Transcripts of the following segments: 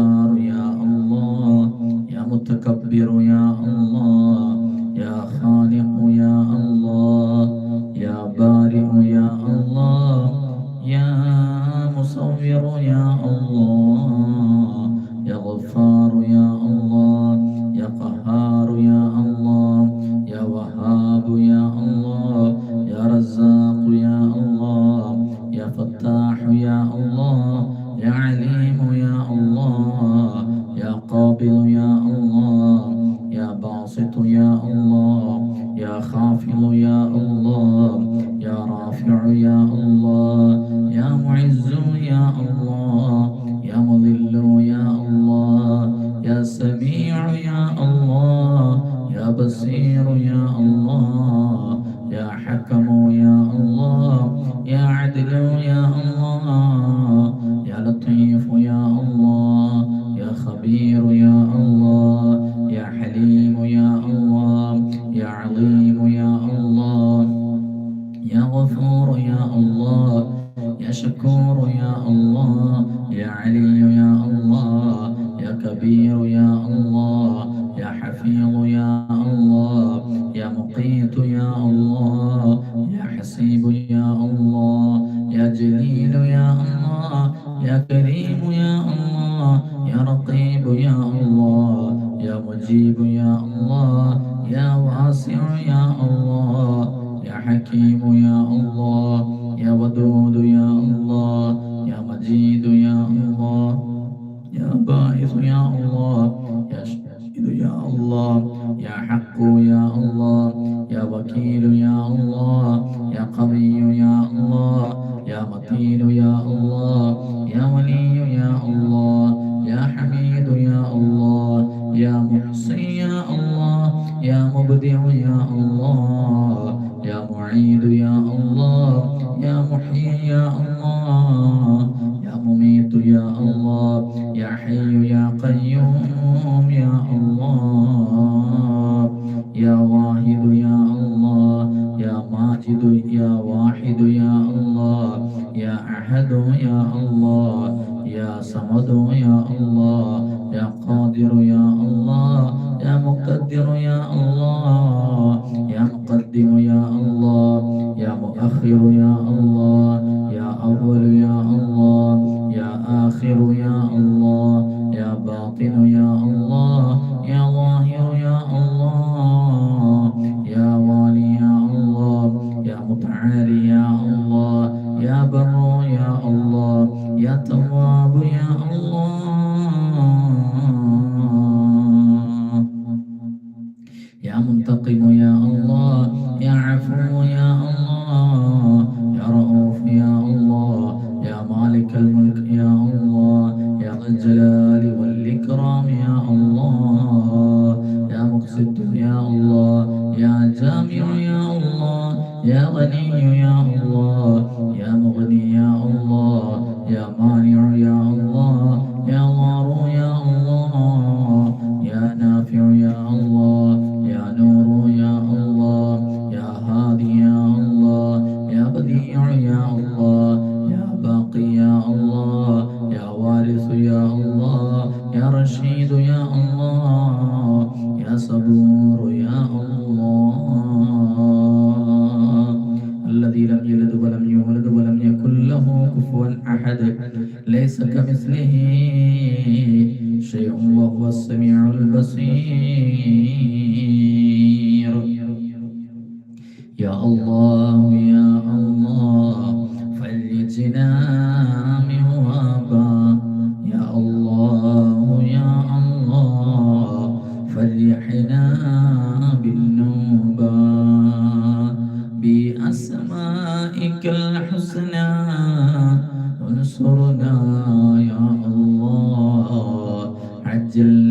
جبار يا الله يا متكبر يا الله يا خالق يا الله كريم يا الله يا رقيب يا الله يا مجيب يا الله يا واسع يا الله. يا الله يا تواب يا الله. يا منتقم يا الله يا عفو يا يعلم أسمائك الحسنى. وانصرنا يا الله. عجل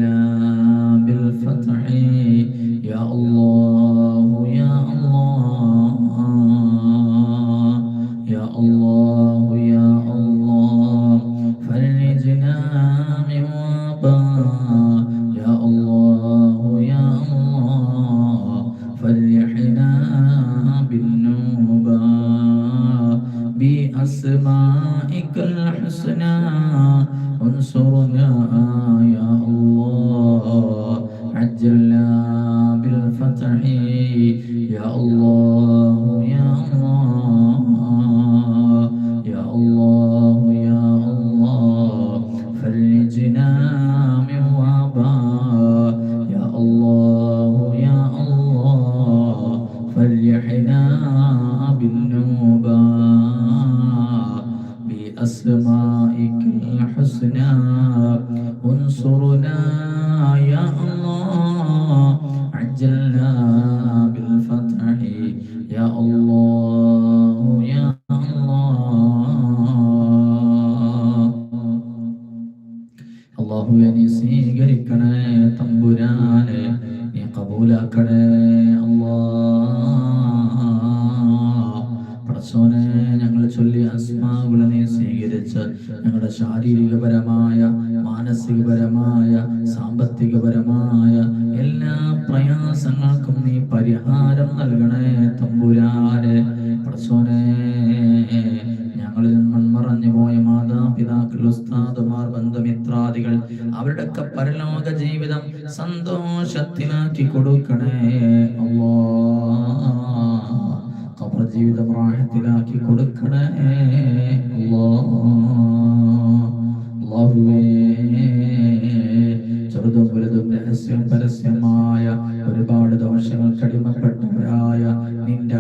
ശാരീരികപരമായ മാനസികപരമായ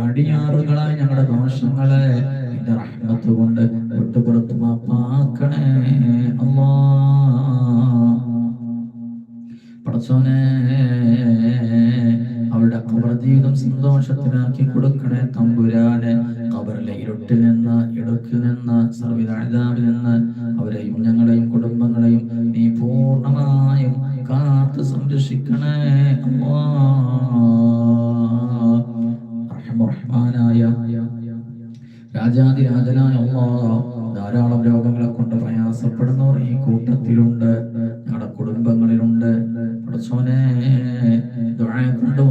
അടിയാറുകളായ ഞങ്ങളുടെ ദോഷങ്ങളെ കൊണ്ട് വിട്ടുപുറത്ത് മാപ്പാക്കണേ. അമ്മാ പടച്ചോനെ അവരുടെ ഖബർ ജീവിതം സന്തോഷത്തിനാക്കി കൊടുക്കണേ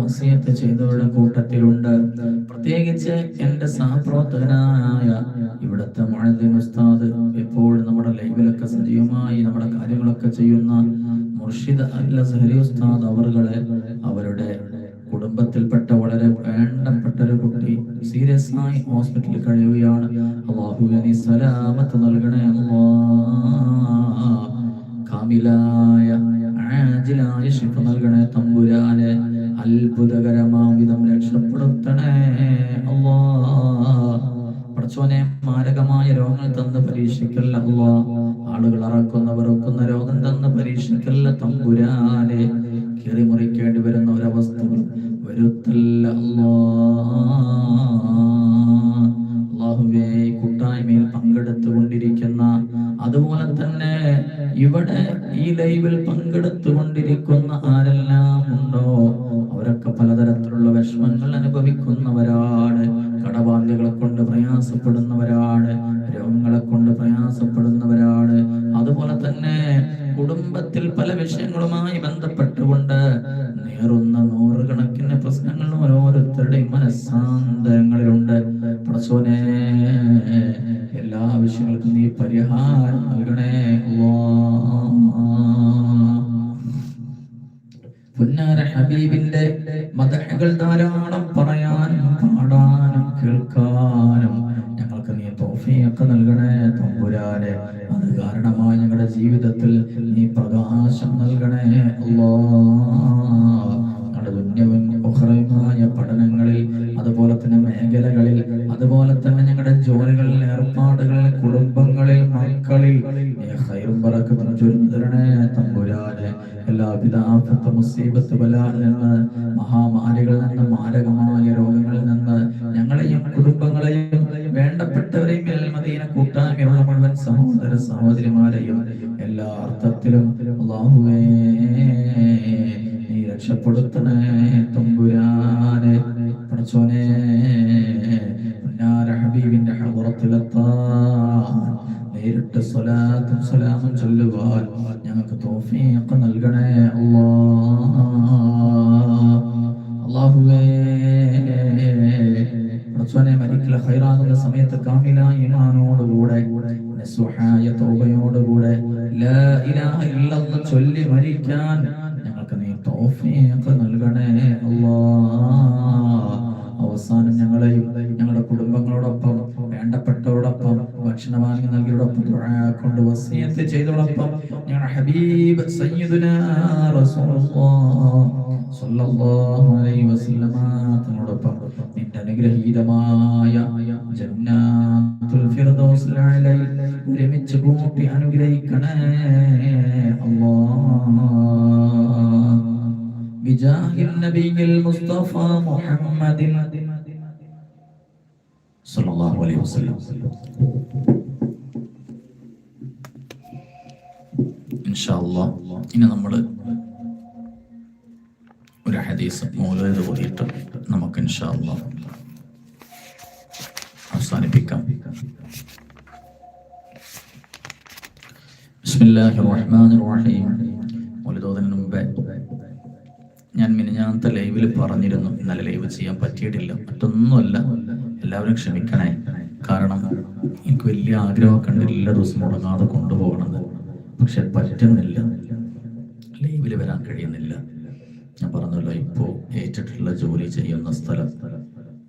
വസിയത്ത് ചെയ്തവരുടെ കൂട്ടത്തിലുണ്ട്. പ്രത്യേകിച്ച് എന്റെ സഹപ്രവർത്തകനായ ഇവിടുത്തെ മുഅദ്ദിൻ ഉസ്താദ് എപ്പോഴും നമ്മുടെ ലൈവിലൊക്കെ സജീവമായി നമ്മുടെ കാര്യങ്ങളൊക്കെ ചെയ്യുന്ന മുർഷിദ് അല്ല സഹരി ഉസ്താദ് അവറുകളെ അവരുടെ കുടുംബത്തിൽപ്പെട്ട വളരെ വേണ്ടപ്പെട്ട ഒരു കുട്ടി സീരിയസ് ആയി ഹോസ്പിറ്റലിൽ കഴിയുകയാണ്. അള്ളാഹുവെ നീ സലാമത്ത് നൽകണേ കാമിലായ ആജിലായ ശിഫ നൽകണേ തമ്പുരാനെ. അത്ഭുതകരമാം വിധം രക്ഷപ്പെടുത്തണേ. അല്ലാ പടച്ചോനെ മാരകമായ രോഗങ്ങൾ തന്ന് പരീക്ഷിക്കല്ല അല്ലാ ആളുകൾ അറക്കുന്നവർ ഒക്കുന്ന രോഗം തന്ന് പരീക്ഷിക്കല്ല തമ്പുരാനെ. കീറി മുറിക്കേണ്ടി വരുന്ന പുന്നാര ഹബീബിന്റെ മതഹകൾ ധാരാളം പറയാനും പാടാനും കേൾക്കാനും ഞങ്ങൾക്ക് നീ തോഫിയൊക്കെ നൽകണേ തമ്പുരാനെ. അത് കാരണമായി ഞങ്ങളുടെ ജീവിതത്തിൽ നീ പ്രകാശം നൽകണേ. ായ പഠനങ്ങളിൽ അതുപോലെ തന്നെ മേഖലകളിൽ അതുപോലെ തന്നെ ഞങ്ങളുടെ ജോലികളിൽ ഏർപ്പാടുകളിൽ കുടുംബങ്ങളിൽ മക്കളിൽ നീ തമ്പുരാനെ. എല്ലാവിധ മുസീബത്ത് ബലാൽ നിന്ന് മഹാമാരികളിൽ നിന്ന് മാരകമായ രോഗങ്ങളിൽ നിന്ന് ഞങ്ങളെയും കുടുംബങ്ങളെയും വേണ്ടപ്പെട്ടവരെയും മദീന കൂട്ടായ്മയുള്ള മുഴുവൻ സഹോദര സഹോദരിമാരെയും എല്ലാ അർത്ഥത്തിലും നീ രക്ഷപ്പെടുത്തണേ തമ്പുരാനെ പുന്നാര ഹബീബിന്റെ ഹദറത്തിലെത്താൻ നേരിട്ട് സ്വലാത്തും സ്വലാമും ചൊല്ലുവാൻ ഞങ്ങൾക്ക് തോഫിയൊക്കെ നൽകണേ അല്ലാ. മരിക്കല ഖൈറാകുന്ന സമയത്ത് കാമില ഈമാനോടുകൂടെ നസുഹായ തൗബയോടുകൂടെ ലാ ഇലാഹ ഇല്ലല്ലാഹ് ചൊല്ലി മരിക്കാൻ ഞങ്ങൾക്ക് നീ തൗഫീഖ് നൽകണേ അല്ലാഹ് അവസാനം ഞങ്ങളെയും ഞങ്ങളുടെ കുടുംബങ്ങളോടൊപ്പം വേണ്ടപ്പെട്ടവരോടൊപ്പം ഭക്ഷണവാങ്ങി നൽകിയോടൊപ്പം കൊണ്ട് വസീയത്ത് ചെയ്തോടൊപ്പം ഞങ്ങളുടെ ഹബീബ് സയ്യിദുനാ റസൂലുള്ളാഹ് സ്വല്ലല്ലാഹു അലൈഹി വസല്ലമ തങ്ങളോടൊപ്പം നിന്റെ അനുഗ്രഹീതമായ ജന്നാത്തുൽ ഫിർദൗസിൽ അലൈ ഒരുമിച്ച് കൂട്ടി അനുഗ്രഹിക്കണേ. അല്ലാ ബിജാഹിൽ നബിയിൽ മുസ്തഫ മുഹമ്മദിൻ സല്ലല്ലാഹു അലൈഹി വസല്ലം. ഇൻഷാ അല്ലാഹ് ഇനി നമ്മൾ ഒരു ഹദീസ് മൗലൂദ് ഓതിയിട്ട് നമുക്ക് ഇൻഷാ അല്ലാഹ് അവസാനിപ്പിക്കാം. ബിസ്മില്ലാഹിർ റഹ്മാനിർ റഹീം മൗലൂദിന് മുമ്പേ ഞാൻ മിനിഞ്ഞാന്നത്തെ ലൈവിൽ പറഞ്ഞിരുന്നു ഇന്നലെ ലൈവ് ചെയ്യാൻ പറ്റിയിട്ടില്ല. മറ്റൊന്നുമല്ല എല്ലാവരും ക്ഷമിക്കണേ. കാരണം എനിക്ക് വലിയ ആഗ്രഹമൊക്കെ ഉണ്ട് എല്ലാ ദിവസവും മുടങ്ങാതെ കൊണ്ടുപോകണമെന്ന് പക്ഷെ പറ്റുന്നില്ല. ലൈവിൽ വരാൻ കഴിയുന്നില്ല. ഞാൻ പറഞ്ഞല്ലോ ഇപ്പോൾ ഏറ്റിട്ടുള്ള ജോലി ചെയ്യുന്ന സ്ഥലം.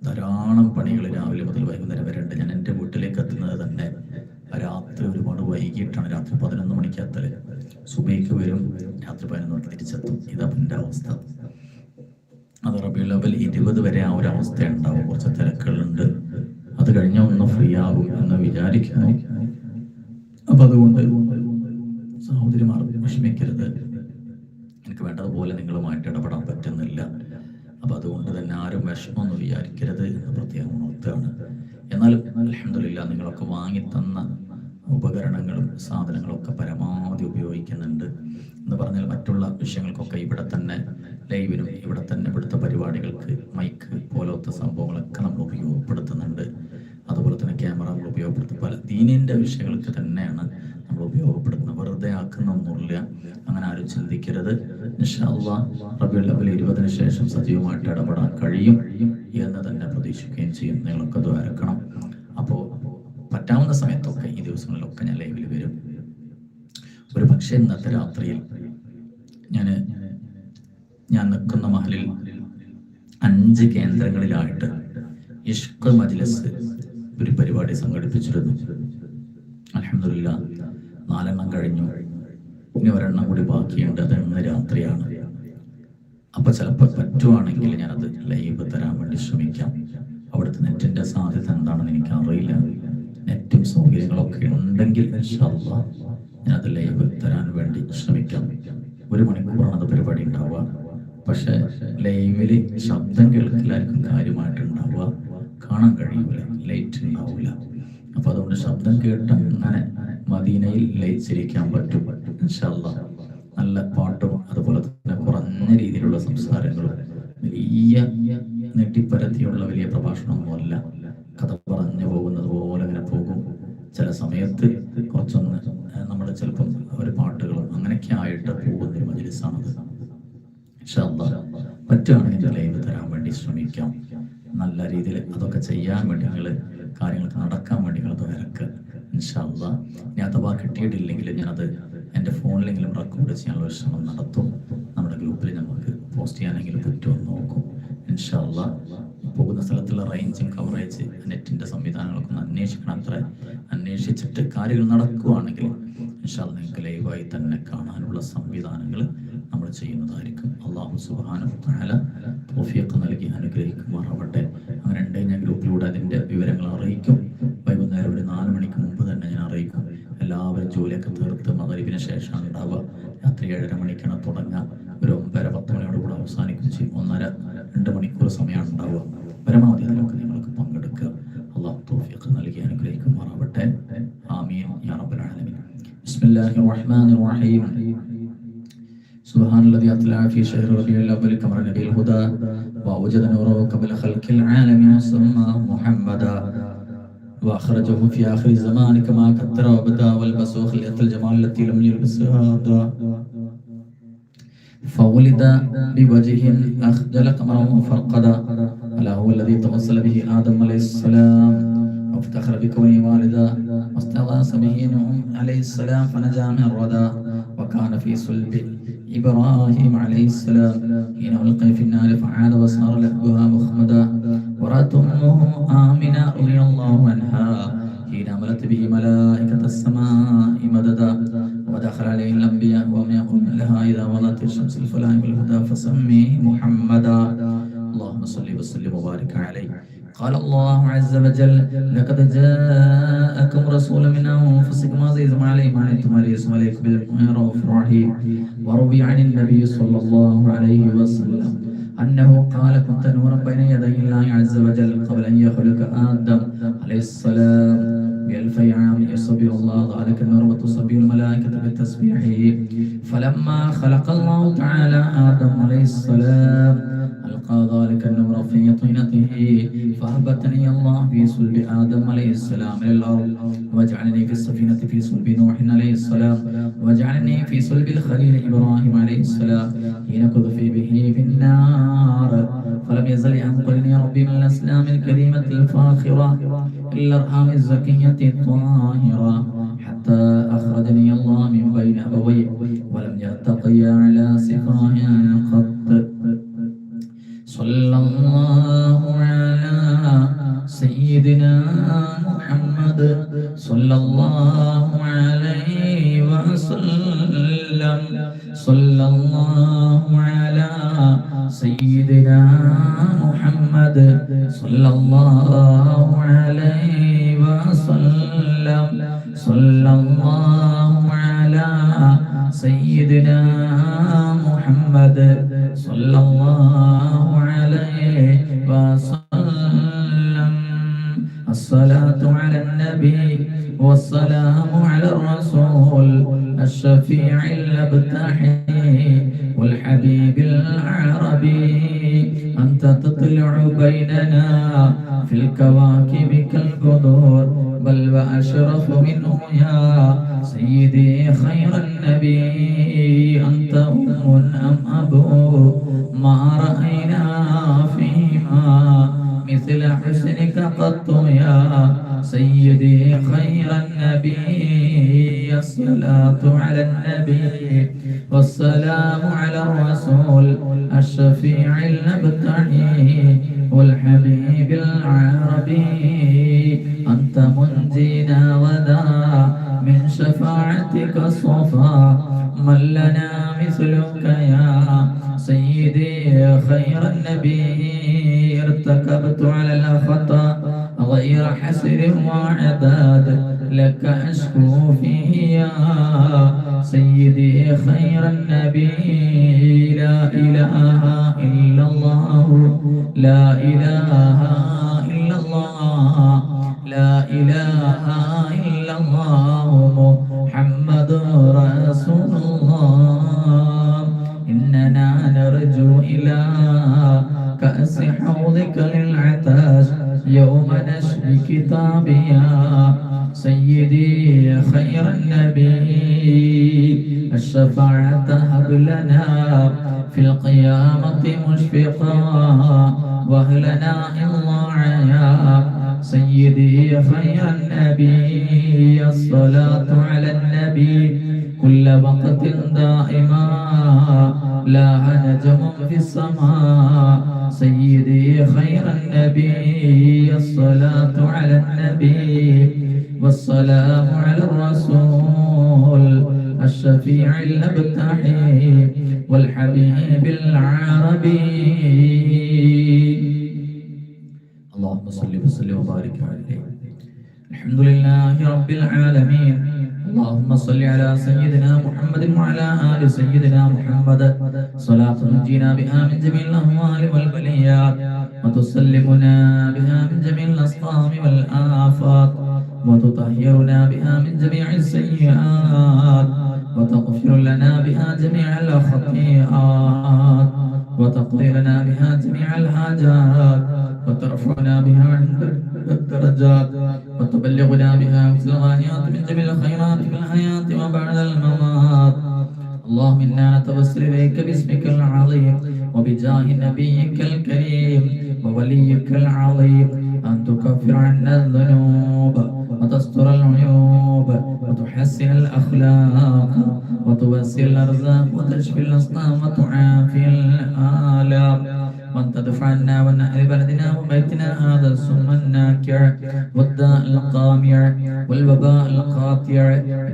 ധാരാളം പണികൾ രാവിലെ മുതൽ വൈകുന്നേരം വരെ ഉണ്ട്. ഞാൻ എന്റെ വീട്ടിലേക്ക് എത്തുന്നത് തന്നെ രാത്രി ഒരുപാട് വൈകിട്ടാണ്. രാത്രി പതിനൊന്ന് മണിക്കത്തൽ സുബൈക്ക് വരും. രാത്രി പതിനൊന്ന് മണിക്ക് തിരിച്ചെത്തും. ഇതാ എന്റെ അവസ്ഥ. അത് റബി ലെവൽ ഇരുപത് വരെ ആ ഒരു അവസ്ഥ ഉണ്ടാവും കുറച്ച് തിരക്കുകളുണ്ട്. അത് കഴിഞ്ഞാൽ ഒന്ന് ഫ്രീ ആകും എന്ന് വിചാരിക്കുന്നു. അപ്പൊ അതുകൊണ്ട് സഹോദരിമാർ വിഷമിക്കരുത്. എനിക്ക് വേണ്ടതുപോലെ നിങ്ങളുമായിട്ട് ഇടപെടാൻ പറ്റുന്നില്ല. അപ്പൊ അതുകൊണ്ട് തന്നെ ആരും വിഷമമൊന്നും വിചാരിക്കരുത് എന്ന് പ്രത്യേകം ഉണർത്തുകയാണ്. എന്നാൽ അലഹമില്ല നിങ്ങളൊക്കെ വാങ്ങി തന്ന ഉപകരണങ്ങളും സാധനങ്ങളും ഒക്കെ പരമാവധി ഉപയോഗിക്കുന്നുണ്ട് എന്ന് പറഞ്ഞാൽ മറ്റുള്ള വിഷയങ്ങൾക്കൊക്കെ ഇവിടെ തന്നെ ലൈവിനും ഇവിടെ തന്നെ ഇവിടുത്തെ പരിപാടികൾക്ക് മൈക്ക് പോലത്തെ സംഭവങ്ങളൊക്കെ നമ്മൾ ഉപയോഗപ്പെടുത്തുന്നുണ്ട്. അതുപോലെ തന്നെ ക്യാമറകൾ ഉപയോഗപ്പെടുത്തി. പല ദീനിന്റെ വിഷയങ്ങൾക്ക് തന്നെയാണ് നമ്മൾ ഉപയോഗപ്പെടുത്തുന്നത്. വെറുതെ ആക്കുന്നൊന്നുമില്ല അങ്ങനെ ആരും ചിന്തിക്കരുത്. അവൽ ഇരുപതിന് ശേഷം സജീവമായിട്ട് ഇടപെടാൻ കഴിയും എന്ന് തന്നെ പ്രതീക്ഷിക്കുകയും ചെയ്യും. നിങ്ങളൊക്കെ ദ്വാരക്കണം. അപ്പോൾ പറ്റാവുന്ന സമയത്തൊക്കെ ഈ ദിവസങ്ങളിലൊക്കെ ഞാൻ ലൈവിൽ വരും. ഒരു പക്ഷേ ഇന്നത്തെ രാത്രിയിൽ ഞാൻ ഞാൻ നിൽക്കുന്ന മഹലിൽ അഞ്ച് കേന്ദ്രങ്ങളിലായിട്ട് ഇഷ്ക മജ്ലസ് ഒരു പരിപാടി സംഘടിപ്പിച്ചിരുന്നു. അലഹമില്ല നാലെണ്ണം കഴിഞ്ഞു. ഇനി ഒരെണ്ണം കൂടി ബാക്കിയുണ്ട് അത് ഇന്ന് രാത്രിയാണ്. അപ്പൊ ചിലപ്പോൾ പറ്റുവാണെങ്കിൽ ഞാനത് ലൈവ് തരാൻ വേണ്ടി ശ്രമിക്കാം. അവിടുത്തെ നെറ്റിന്റെ സാധ്യത എന്താണെന്ന് എനിക്ക് അറിയില്ല സൗകര്യങ്ങളൊക്കെ ഉണ്ടെങ്കിൽ ഞാൻ ലൈവ് തരാൻ വേണ്ടി ശ്രമിക്കാം. ഒരു മണിക്കൂറാണ് അത് പരിപാടി ഉണ്ടാവുക. പക്ഷെ ലൈവിൽ ശബ്ദം കേൾക്കലായിരിക്കും കാര്യമായിട്ട് ഉണ്ടാവുക. കാണാൻ കഴിയൂല ലൈറ്റ് ഉണ്ടാവില്ല അപ്പൊ അതുകൊണ്ട് ശബ്ദം കേട്ട് അങ്ങനെ മദീനയിൽ ലൈറ്റ് ലയിച്ചിരിക്കാൻ പറ്റും നല്ല ഒരു ശ്രമം നടത്തും. നമ്മുടെ ഗ്രൂപ്പിൽ നമുക്ക് പോസ്റ്റ് ചെയ്യാനെങ്കിലും പറ്റുമെന്ന് നോക്കും. ഇൻഷാല്ല പോകുന്ന സ്ഥലത്തുള്ള റേഞ്ചും കവറേജ് നെറ്റിന്റെ സംവിധാനങ്ങളൊക്കെ ഒന്ന് അന്വേഷിക്കണം അത്ര. അന്വേഷിച്ചിട്ട് കാര്യങ്ങൾ നടക്കുകയാണെങ്കിൽ ഇൻഷാല്ല നിങ്ങൾക്ക് ലൈവായി തന്നെ കാണാനുള്ള സംവിധാനങ്ങൾ നമ്മൾ ചെയ്യുന്നതായിരിക്കും. അള്ളാഹു സുബാനു തആല തൗഫീഖ് നൽകി അനുഗ്രഹിക്കുമാറാവട്ടെ. അങ്ങനെ ഉണ്ടെങ്കിൽ ഞാൻ ഗ്രൂപ്പിലൂടെ അതിന്റെ വിവരങ്ങൾ അറിയിക്കും. വൈകുന്നേരം ഒരു നാല് മണിക്ക് മുമ്പ് തന്നെ ഞാൻ അറിയിക്കും. എല്ലാവരും ജോലിയൊക്കെ തീർത്ത് മകരിവിന് ശേഷമാണ് ഉണ്ടാവുക രാത്രി ഏഴര മണിക്കാണ് തുടങ്ങുക ഒരു ഒമ്പര പത്ത് മണിയോട് കൂടെ അവസാനിക്കും ചെയ്യും ഒന്നര രണ്ട് മണിക്കൂർ സമയമാണ് ഉണ്ടാവുക പരമാവധി അതിലൊക്കെ നിങ്ങൾക്ക് പങ്കെടുക്കുക അള്ളാഹു തൗഫീഖ് നൽകി അനുഗ്രഹിക്കുമാറാവട്ടെ ആമീൻ യാ റബ്ബൽ ആലമീൻ ബിസ്മില്ലാഹിർ റഹ്മാനിർ റഹീം سبحان الذي أطلع في شهر ربيع الأول كمر نبي الهدى وأوجد نوره قبل خلق العالم وسماه محمدا وأخرجه في آخر الزمان كما كثر وبدا والبسوا خلية الجمال التي لم يلبسها فولد بوجه أخجل قمرا وفرقدا ألا هو الذي توصل به آدم عليه السلام. وافتخر بكونه والدا. واستغاث به نوح عليه السلام فنجا من الردى. وكان في صلب إبراهيم عليه السلام. حين ألقي في النار فعاد وصار لهبها مخمدا. ورأت أمه آمنة رضي الله عنها. حين عملت به ملائكة السماء مددا ودخل عليه الأنبياء وهم يقول لها إذا وضعت الشمس الفلاح بالهدى فسميه محمدا. اللهم صل وسلم وبارك عليه. قال الله عز وجل لقد جاءكم رسول من أنفسكم عزيز عليه ما أنتم عليه عليكم بالرؤوف الرحيم وروي عن النبي صلى الله عليه وسلم. أنه قال كنت نورا بين يدي الله عز وجل قبل أن يخلق آدم عليه السلام بألف عام يصبر الله ذلك النور وتصبح الملائكة بتسبيحه فلما خلق الله تعالى آدم عليه السلام ألقى ذلك النور في طينته فأهبتني الله في صلب آدم عليه السلام إلى الأرض. وجعلني في السفينة في صلب نوح عليه السلام. وجعلني في صلب الخليل إبراهيم عليه السلام. حين كذفي به في النار فلم يزل ينقلني ربي من الأسلام الكريمة الفاخرة إلى الأرحام الزكية الطاهرة حتى أخرجني الله من بين أبوي ولم يلتقي على سفاه وسلم. الصلاة على النبي والسلام على الرسول الشفيع الأبتحي والحبيب العربي تطلع بيننا في الكواكب كالقدور بل وأشرف منه يا سيدي خير النبي. أنت أم أم أبو؟ ما رأينا فيما مثل حسنك قط يا سيدي خير النبي. الصلاة على النبي والسلام على الرسول الشفيع المبتعي والحبيب العربي أنت منجينا وذا من شفاعتك الصفا من لنا مثلك يا سيدي خير النبي ارتكبت على الخطأ غير حسر وعداد لك أشكو فيه يا سيدي خير النبي. لا إله إلا الله. لا إله إلا الله. لا إله إلا الله. محمد رسول الله. إننا نرجو إلى كأس حوضك للعتاش يوم نشر كتابيا سيدي خير النبي. الشفاعة هب لنا في القيامة مشفقا واهلنا الله سيدي خير النبي الصلاة على النبي كل وقت دائما. لا نجم في السماء. سيدي خير النبي. والسلام على الرسول الشفيع الأبتحي والحبيب العربي. اللهم صل وسلم وبارك عليه. الحمد لله رب العالمين. اللهم صل على سيدنا محمد وعلى آل سيدنا محمد. صلاة تنجينا بها من جميع الأهوال والبليات وتسلمنا بها من جميع الأسقام والآفات. وتطهرنا بها من جميع السيئات وتغفر لنا بها جميع الخطيئات وتقضي لنا بها جميع الحاجات وترفعنا بها عند الدرجات وتبلغنا بها الغايات من جميع الخيرات في الحياة وبعد الممات. اللهم إنا نتوسل إليك باسمك العظيم وبجاه نبيك الكريم ووليك العظيم أن تكفر عنا الذنوب. وتستر العيوب وتحسن الأخلاق وتوسع الأرزاق وتشفي الأسقام وتعافي الآلام وأنت تدفع عنا وعن أهل بلدنا وبيتنا هذا السم الناكع والداء القامع والوباء القاطع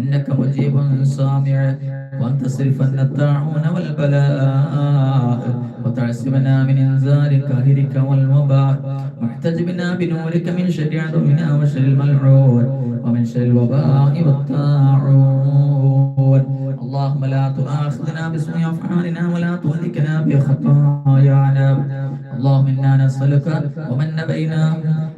إنك مجيب سامع وأن تصرف عنا الطاعون والبلاء وتعصمنا من إنزال كاهرك والوباء واحتجبنا بنورك من شر عدونا وشر الملعون ومن شر الوباء والطاعون اللهم لا تؤاخذنا بسوء أفعالنا ولا تهلكنا بخطايانا. اللهم إنا نسألك ومن بيناه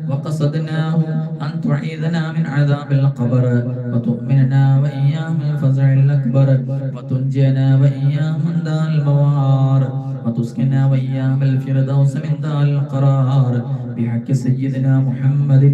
وقصدناه أن تعيذنا من عذاب القبر وتؤمننا وإياه من الفزع الأكبر وتنجينا وإياه من دار الموار وتسكنا وإياه الفردوس من دار القرار بحق سيدنا محمد.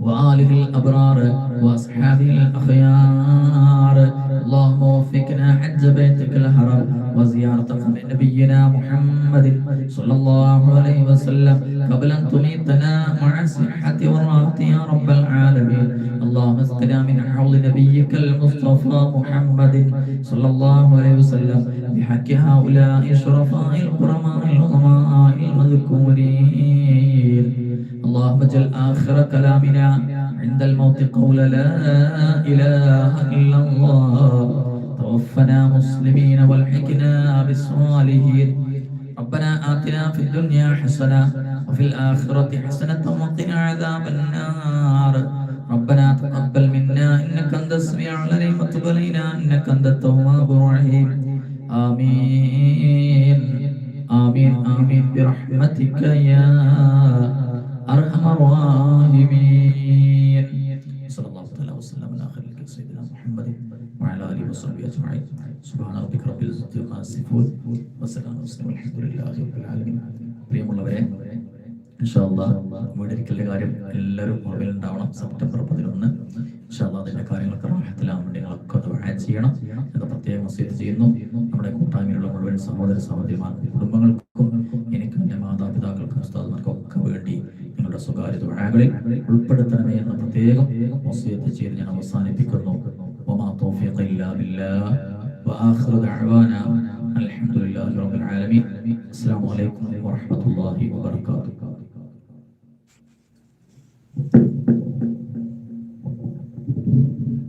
وآله الأبرار وأصحابه الأخيار. اللهم وفقنا حج بيتك الحرام وزيارة قبر نبينا محمد صلى الله عليه وسلم. قبل أن تميتنا مع الصحة والراحة يا رب العالمين. اللهم اسقنا من حوض نبيك المصطفى محمد صلى الله عليه وسلم. بحق هؤلاء الشرفاء الكرماء العظماء المذكورين. اللهم اجعل آخر كلامنا عند الموت قول لا إله إلا الله. توفنا مسلمين والحقنا بالصالحين. ربنا آتنا في الدنيا حسنة وفي الآخرة حسنة وقنا عذاب النار. ربنا تقبل منا إنك أنت السميع العليم وتب علينا إنك أنت التواب الرحيم. آمين. آمين. آمين. برحمتك يا أرحم الراحمين صلى الله تعالى وسلم على خليل سيدنا محمد وعلى آله وصحبه أجمعين سبحان ربك رب العزة عما يصفون وسلام على والحمد لله رب العالمين പ്രിയമുള്ളവരെ ഇൻഷാല്ലാ വീടിരിക്കലിന്റെ കാര്യം എല്ലാവരും ഓർമ്മയിലുണ്ടാവണം സെപ്റ്റംബർ പതിനൊന്ന് ഇൻഷാല്ലാ അതിന്റെ കാര്യങ്ങളൊക്കെ റാഹത്തിലാവാൻ വേണ്ടി നിങ്ങളൊക്കെ ദുആ ചെയ്യണം എന്ന് പ്രത്യേകം വസീത് ചെയ്യുന്നു നമ്മുടെ കൂട്ടായ്മയിലുള്ള മുഴുവൻ സഹോദര സഹോദരിമാർക്കും കുടുംബങ്ങൾക്കും ദുആകളിൽ ഉൾപ്പെടുത്തണമേ എന്ന് പ്രത്യേകം വസിയത്ത് ചെയ്ത് ഞാൻ അവസാനിപ്പിക്കുന്നു. വമാ തൗഫീഖ ഇല്ലാ ബില്ലാഹ് വആഖിറു ദഅവാന. അൽഹംദുലില്ലാഹി റബ്ബിൽ ആലമീൻ. അസ്സലാമു അലൈക്കും വറഹ്മത്തുള്ളാഹി വബറകാതുഹു.